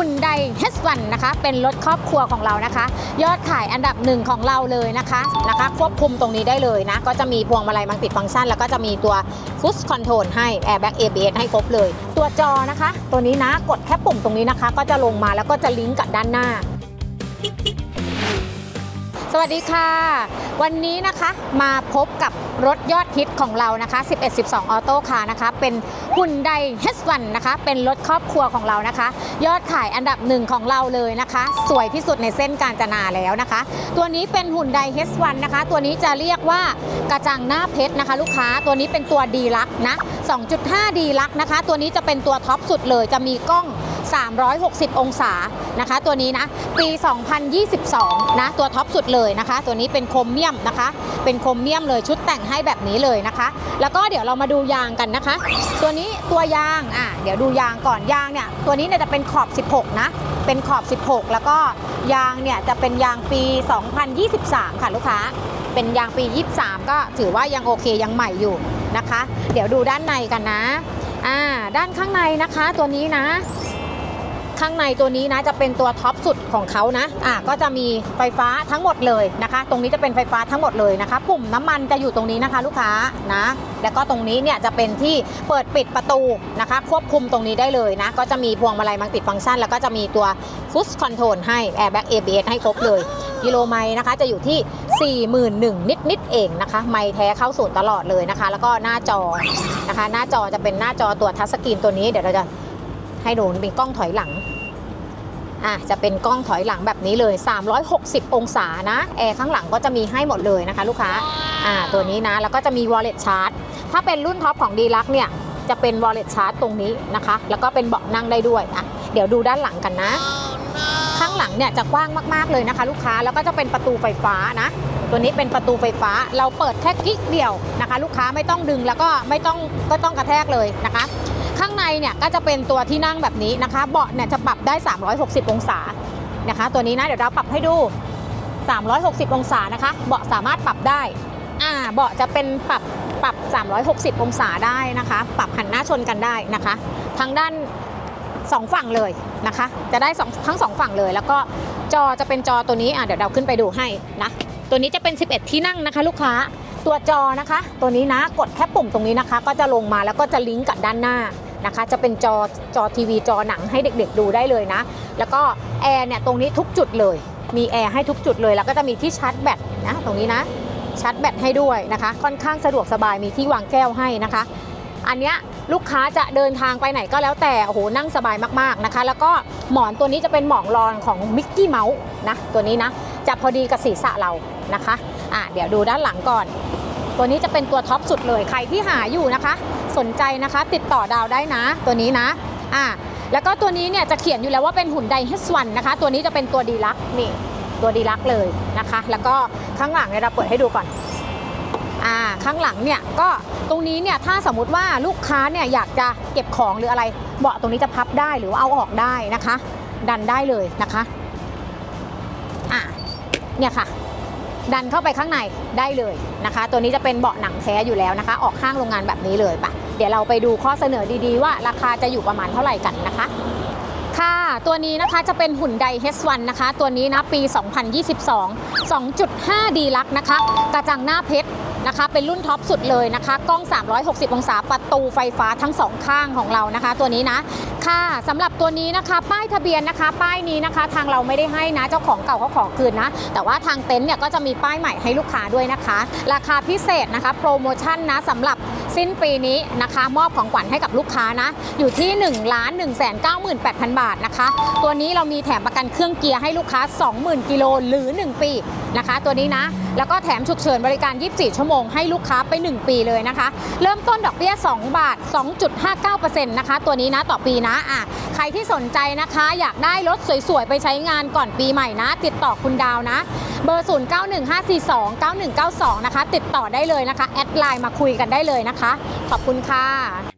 ุนได H1 นะคะ เป็นรถครอบครัวของเรานะคะ ยอดขายอันดับหนึ่งของเราเลยนะคะนะคะ ควบคุมตรงนี้ได้เลยนะ ก็จะมีพวงมาลัยมัลติฟังก์ชัน แล้วก็จะมีตัวฟุตคอนโทรลให้ Airbag ABS ให้ครบเลย ตัวจอนะคะ ตัวนี้นะกดแค่ปุ่มตรงนี้นะคะ ก็จะลงมาแล้วก็จะลิงก์กับด้านหน้า สวัสดีค่ะ วันนี้นะคะมาพบกับรถยอดฮิตของเรานะคะ 1112 ออโต้คาร์นะคะ เป็นหุ่นได H1 นนะคะ เป็นรถครอบครัวของเรานะคะ ยอดขายอันดับหนึ่งของเราเลยนะคะ สวยที่สุดในเส้นกาญจนาแล้วนะคะ ตัวนี้เป็นหุ่นได H1 นะคะ ตัวนี้จะเรียกว่ากระจังหน้าเพชรนะคะ ลูกค้า ตัวนี้เป็นตัวดีลักนะ 2.5 ดีลักนะคะ ตัวนี้จะเป็นตัวท็อปสุดเลย จะมีกล้อง 360 องศานะคะ ตัวนี้นะ ปี 2022 นะ ตัวท็อปสุดเลยนะคะ ตัวนี้เป็นโครเมียมนะคะ เป็นโครเมียมเลยชุดแต่งให้แบบนี้เลยนะคะ แล้วก็เดี๋ยวเรามาดูยางกันนะคะ ตัวนี้ตัวยางอะเดี๋ยวดูยางก่อนยางเนี่ยตัวนี้เนี่ยจะเป็นขอบ 16 นะ เป็นขอบ 16 แล้วก็ยางเนี่ยจะเป็นยางปี 2023 ค่ะลูกค้าเป็นยางปี 23 ก็ถือว่ายังโอเคยังใหม่อยู่นะคะ เดี๋ยวดูด้านในกันนะอ่าด้านข้างในนะคะตัวนี้นะ ข้างในตัวนี้นะจะเป็นตัวท็อปสุดของเขานะอะก็จะมีไฟฟ้าทั้งหมดเลยนะคะ ตรงนี้จะเป็นไฟฟ้าทั้งหมดเลยนะคะ ปุ่มน้ำมันจะอยู่ตรงนี้นะคะ ลูกค้านะ แล้วก็ตรงนี้เนี่ยจะเป็นที่เปิดปิดประตูนะคะ ควบคุมตรงนี้ได้เลยนะ ก็จะมีพวงมาลัยมัลติฟังก์ชัน แล้วก็จะมีตัวฟุตคอนโทรลให้ Airbag ABS ให้ครบเลยกิโลไมล์นะคะจะอยู่ที่ 41,000นิดนิดๆเองนะคะ ไมล์แท้เข้าศูนย์ตลอดเลยนะคะ แล้วก็หน้าจอนะคะ หน้าจอจะเป็นหน้าจอตัวทัชสกรีนตัวนี้เดี๋ยวเราจะให้ดูเป็นกล้องถอยหลัง อะจะเป็นกล้องถอยหลังแบบนี้เลย 360 องศานะแอร์ข้างหลังก็จะมีให้หมดเลยนะคะ ลูกค้าอ่าตัวนี้นะแล้วก็จะมี wallet charge ถ้าเป็นรุ่นท็อปของดีลักเนี่ยจะเป็น wallet charge ตรงนี้นะคะ แล้วก็เป็นเบาะนั่งได้ด้วยอะเดี๋ยวดูด้านหลังกันนะ ข้างหลังเนี่ยจะกว้างมากๆเลยนะคะ ลูกค้าแล้วก็จะเป็นประตูไฟฟ้านะตัวนี้เป็นประตูไฟฟ้าเราเปิดแค่กิ๊กเดียวนะคะ ลูกค้าไม่ต้องดึงแล้วก็ไม่ต้องก็ต้องกระแทกเลยนะคะ เนี่ยก็จะเป็นตัวที่นั่งแบบนี้นะคะ เบาะเนี่ยจะปรับได้ 360 องศานะคะ ตัวนี้นะเดี๋ยวเราปรับให้ดู 360 องศานะคะ เบาะสามารถปรับได้อ่าเบาะจะเป็นปรับปรับ 360 องศาได้นะคะ ปรับหันหน้าชนกันได้นะคะ ทางด้านสองฝั่งเลยนะคะ จะได้สองทั้งสองฝั่งเลย แล้วก็จอจะเป็นจอตัวนี้อะเดี๋ยวเราขึ้นไปดูให้นะตัวนี้จะเป็น 11 ที่นั่งนะคะ ลูกค้าตัวจอนะคะ ตัวนี้นะกดแค่ปุ่มตรงนี้นะคะ ก็จะลงมาแล้วก็จะลิงก์กับด้านหน้า นะคะ จะเป็นจอจอทีวีจอหนังให้เด็กๆดูได้เลยนะ แล้วก็แอร์เนี่ยตรงนี้ทุกจุดเลย มีแอร์ให้ทุกจุดเลย แล้วก็จะมีที่ชาร์จแบตนะตรงนี้นะชาร์จแบตให้ด้วยนะคะ ค่อนข้างสะดวกสบายมีที่วางแก้วให้นะคะ อันเนี้ยลูกค้าจะเดินทางไปไหนก็แล้วแต่โอ้โหนั่งสบายมากๆนะคะ แล้วก็หมอนตัวนี้จะเป็นหมอนรองของมิกกี้เมาส์นะตัวนี้นะจะพอดีกับศีรษะเรานะคะอะเดี๋ยวดูด้านหลังก่อน ตัวนี้จะเป็นตัวท็อปสุดเลยใครที่หาอยู่นะคะ สนใจนะคะ ติดต่อดาวได้นะ ตัวนี้นะอะแล้วก็ตัวนี้เนี่ยจะเขียนอยู่แล้วว่าเป็นหุ่นได H1 นะคะ ตัวนี้จะเป็นตัวดีลักนี่ตัวดีลักเลยนะคะ แล้วก็ข้างหลังเนี่ยเราเปิดให้ดูก่อนอ่าข้างหลังเนี่ยก็ตรงนี้เนี่ยถ้าสมมุติว่าลูกค้าเนี่ยอยากจะเก็บของหรืออะไรเบาะตรงนี้จะพับได้หรือว่าเอาออกได้นะคะ ดันได้เลยนะคะอ่าเนี่ยค่ะ ดันเข้าไปข้างในได้เลยนะคะ ตัวนี้จะเป็นเบาะหนังแท้อยู่แล้วนะคะ ออกข้างโรงงานแบบนี้เลยปะเดี๋ยวเราไปดูข้อเสนอดีๆ ว่าราคาจะอยู่ประมาณเท่าไหร่กันนะคะค่ะ ตัวนี้นะคะจะเป็นหุ่นได H1 นะคะ ตัวนี้นะปี 2022 2.5 ดีลักนะคะ กระจังหน้าเพชร นะคะ เป็นรุ่นท็อปสุดเลยนะคะ กล้อง 360 องศาประตูไฟฟ้าทั้งสองข้างของเรานะคะ ตัวนี้นะค่ะสำหรับตัวนี้นะคะ ป้ายทะเบียนนะคะ ป้ายนี้นะคะ ทางเราไม่ได้ให้นะเจ้าของเก่าเขาขอคืนนะ แต่ว่าทางเต็นท์เนี่ยก็จะมีป้ายใหม่ให้ลูกค้าด้วยนะคะ ราคาพิเศษนะคะโปรโมชั่นนะสำหรับสิ้นปีนี้นะคะ มอบของขวัญให้กับลูกค้านะ อยู่ที่ 1 1 9 8 0 0 0 บาทนะคะ ตัวนี้เรามีแถมประกันเครื่องเกียร์ให้ลูกค้า 20,000 กิโลหรือ 1 ปีนะคะ ตัวนี้นะ แล้วก็แถมฉุกเฉินบริการ 24 ชั่วโมงให้ลูกค้าไป 1 ปีเลยนะคะ เริ่มต้นดอกเบี้ย 2 บาท 2.59%นะคะ ตัวนี้นะต่อปีนะอะใครที่สนใจนะคะ อยากได้รถสวยๆ ไปใช้งานก่อนปีใหม่นะ ติดต่อคุณดาวนะ เบอร์ 0915429192 นะคะ ติดต่อได้เลยนะคะ แอดไลน์มาคุยกันได้เลยนะคะ ขอบคุณค่ะ